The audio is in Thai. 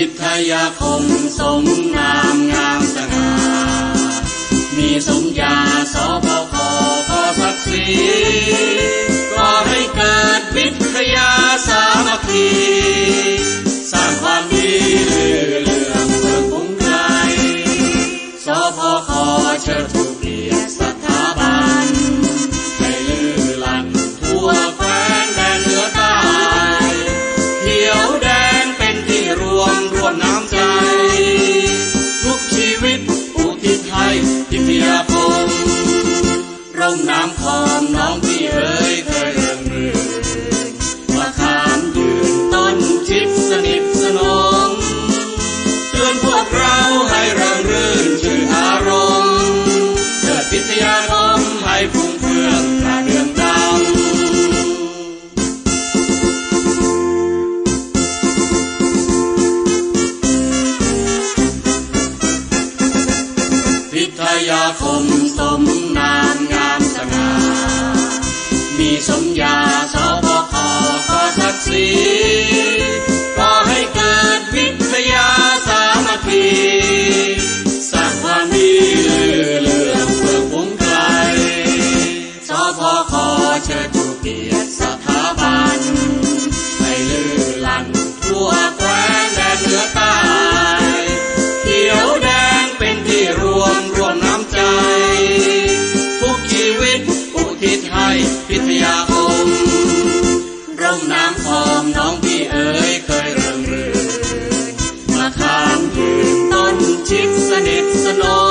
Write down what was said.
พิทยาคมสมงามงามสง่า มีสมญาสบคก็ศักดิ์ศรี ผมามคอมน้องพี่เอ๋ยเคยเริงรื่อมะขามยืนต้นชิดสนิทสนอ